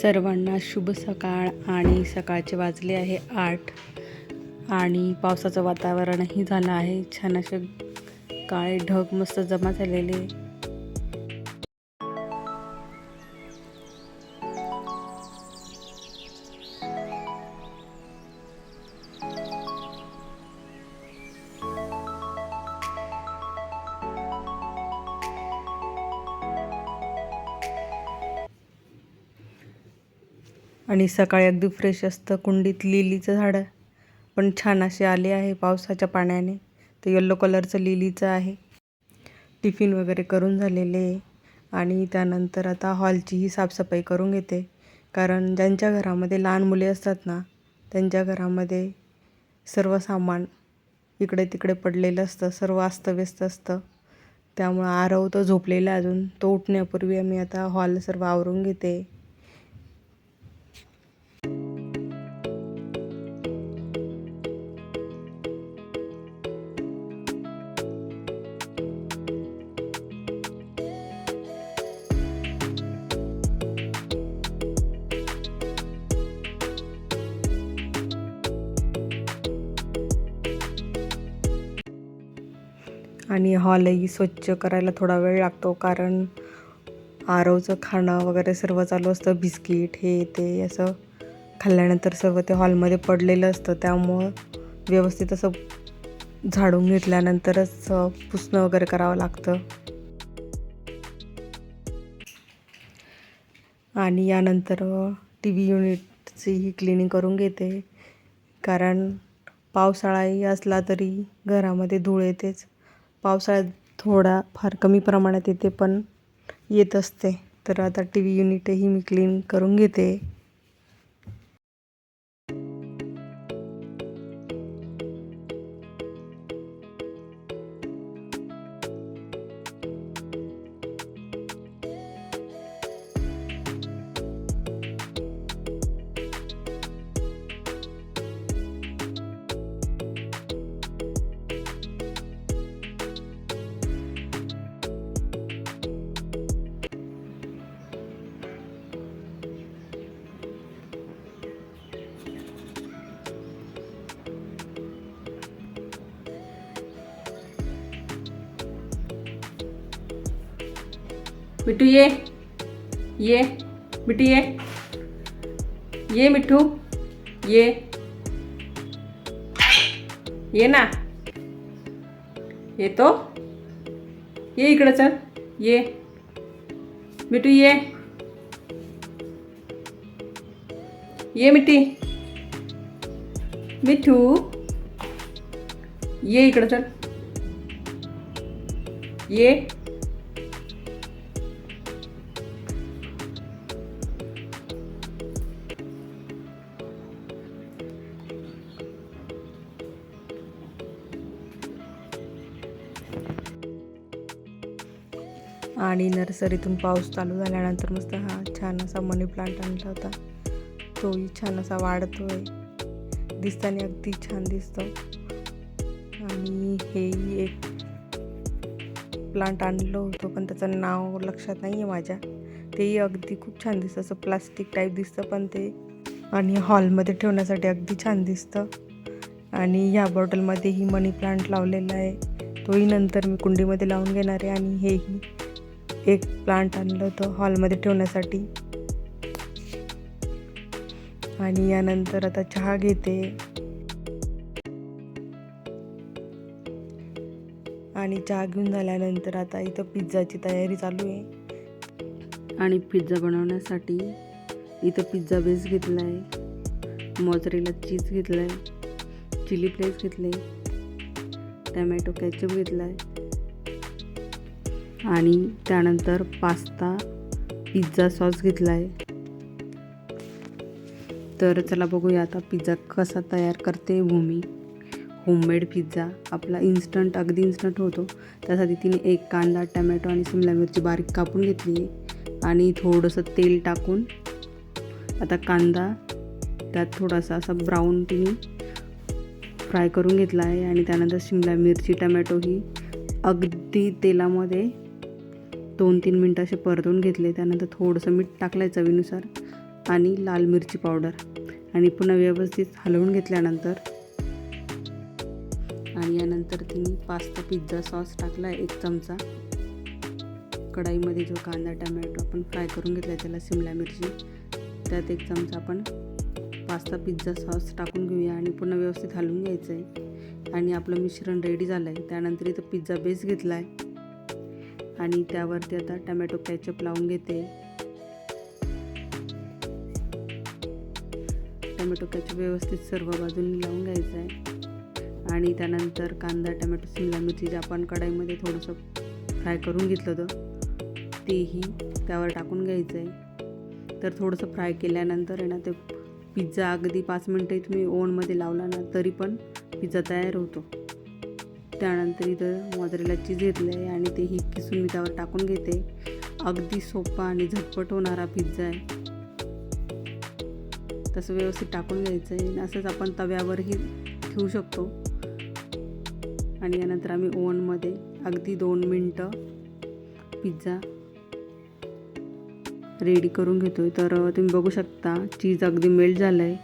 सर्वांना शुभ सकाळ आणि सकाळचे वाजले आहे आठ. आणि पावसाचं वातावरणही झालं आहे. छान असे काळे ढग मस्त जमा झालेले. आणि सकाळी अगदी फ्रेश असतं. कुंडीत लिलीचं झाडं पण छान असे आले आहे पावसाच्या पाण्याने. तर येल्लो कलरचं लिलीचं आहे. टिफिन वगैरे करून झालेले आहे. आणि त्यानंतर आता हॉलचीही साफसफाई करून घेते. कारण ज्यांच्या घरामध्ये लहान मुले असतात ना त्यांच्या घरामध्ये सर्व सामान इकडे तिकडे पडलेलं असतं सर्व अस्तव्यस्त असतं. त्यामुळं आरव तो झोपलेला आहे अजून. तो उठण्यापूर्वी आम्ही आता हॉल सर्व आवरून घेते. आणि हॉलही स्वच्छ करायला थोडा वेळ लागतो कारण आरवचं खाणं वगैरे सर्व चालू असतं बिस्किट हे ते असं खाल्ल्यानंतर सर्व ते हॉलमध्ये पडलेलं असतं. त्यामुळं व्यवस्थित असं झाडून घेतल्यानंतरच पुसणं वगैरे करावं लागतं. आणि यानंतर टी व्ही युनिटचीही क्लिनिंग करून घेते. कारण पावसाळाही असला तरी घरामध्ये धूळ येतेच. पावसाळ्यात थोडा फार कमी प्रमाणात येते पण येत असते. तर आता टी व्ही युनिटही मी क्लीन करून घेते. मिठू ये ये मिठू ये ये मिठू ये ये ना येतो ये इकडं चल, ये मिठू ये ये मिठी मिठू ये इकडं चल, ये आणि नर्सरीतून पाऊस चालू झाल्यानंतर मस्त हा छान असा मनी प्लांट आणला होता. तोही छान असा वाढतोय. दिसताना अगदी छान दिसतो. आणि हेही एक प्लांट आणलं होतं पण त्याचं नाव लक्षात नाही आहे माझ्या. तेही अगदी खूप छान दिसतं. असं प्लास्टिक टाईप दिसतं पण ते. आणि हॉलमध्ये ठेवण्यासाठी अगदी छान दिसतं. आणि ह्या बॉटलमध्येही मनी प्लांट लावलेला आहे. तोही नंतर मी कुंडीमध्ये लावून घेणार आहे आणि हेही एक प्लांट आणलं होतं हॉलमध्ये ठेवण्यासाठी. आणि यानंतर आता चहा घेते. आणि चहा घेऊन झाल्यानंतर आता इथं पिझ्झाची तयारी चालू आहे. आणि पिझ्झा बनवण्यासाठी इथं पिझ्झा बेस घेतला आहे मोजरेला चीज घेतला आहे चिली फ्लेक्स घेतले. टमॅटो कॅचअप घेतला आहे आणि त्यानंतर पास्ता पिझ्झा सॉस घेतला आहे तर चला बघूया आता पिझ्झा कसा तयार करते भूमी. होममेड पिझ्झा आपला इन्स्टंट अगदी इन्स्टंट होतो. त्यासाठी तिने एक कांदा टमॅटो आणि शिमला मिरची बारीक कापून घेतली आहे. आणि थोडंसं तेल टाकून आता कांदा त्यात थोडासा असा ब्राऊन तिने फ्राय करून घेतला आहे. आणि त्यानंतर शिमला मिरची टमॅटो ही अगदी तेलामध्ये दोन तीन मिनटं असे परतून घेतले. त्यानंतर थोडंसं मीठ टाकलं आहे चवीनुसार आणि लाल मिरची पावडर. आणि पुन्हा व्यवस्थित हलवून घेतल्यानंतर आणि यानंतर तिने पास्ता पिझ्झा सॉस टाकला एक चमचा. कढाईमध्ये जो कांदा टमॅटो आपण फ्राय करून घेतला त्याला शिमला मिरची त्यात एक चमचा आपण पास्ता पिझ्झा सॉस टाकून घेऊया आणि पुन्हा व्यवस्थित हलवून घ्यायचं आहे आणि आपलं मिश्रण रेडी झालं आहे त्यानंतर इथं पिझ्झा बेस घेतला आहे आणि त्यावरती आता टमॅटो कॅचअप लावून घेते. टमॅटो कॅचअप व्यवस्थित सर्व बाजूंनी लावून घ्यायचं आहे. आणि त्यानंतर कांदा टमॅटो शिमला मिरची जे आपण कढाईमध्ये थोडंसं फ्राय करून घेतलं होतं तेही त्यावर टाकून घ्यायचं आहे. तर थोडंसं फ्राय केल्यानंतर आहे ना ते पिझ्झा अगदी पाच मिनटंही तुम्ही ओव्हनमध्ये लावला ना तरी पण पिझ्झा तयार होतो. त्यानंतर इथं मोजरेला चीज घेतलं आहे आणि तेही किसून मी त्यावर टाकून घेते. अगदी सोपा आणि झटपट होणारा पिझ्झा आहे. तसं व्यवस्थित टाकून घ्यायचं आहे असंच आपण तव्यावरही ठेवू शकतो. आणि यानंतर आम्ही ओव्हनमध्ये अगदी दोन मिनटं पिझ्झा रेडी करून घेतो आहे तर तुम्ही बघू शकता चीज अगदी मेल्ट झालं आहे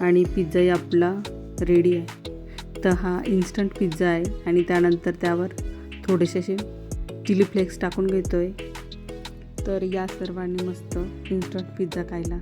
आणि पिझ्झाही आपला रेडी आहे. तर हा इन्स्टंट पिझ्झा आहे आणि त्यानंतर त्यावर थोडेसे असे चिली फ्लेक्स टाकून घेतो आहे तर या सर्वांनी मस्त इन्स्टंट पिझ्झा खायला.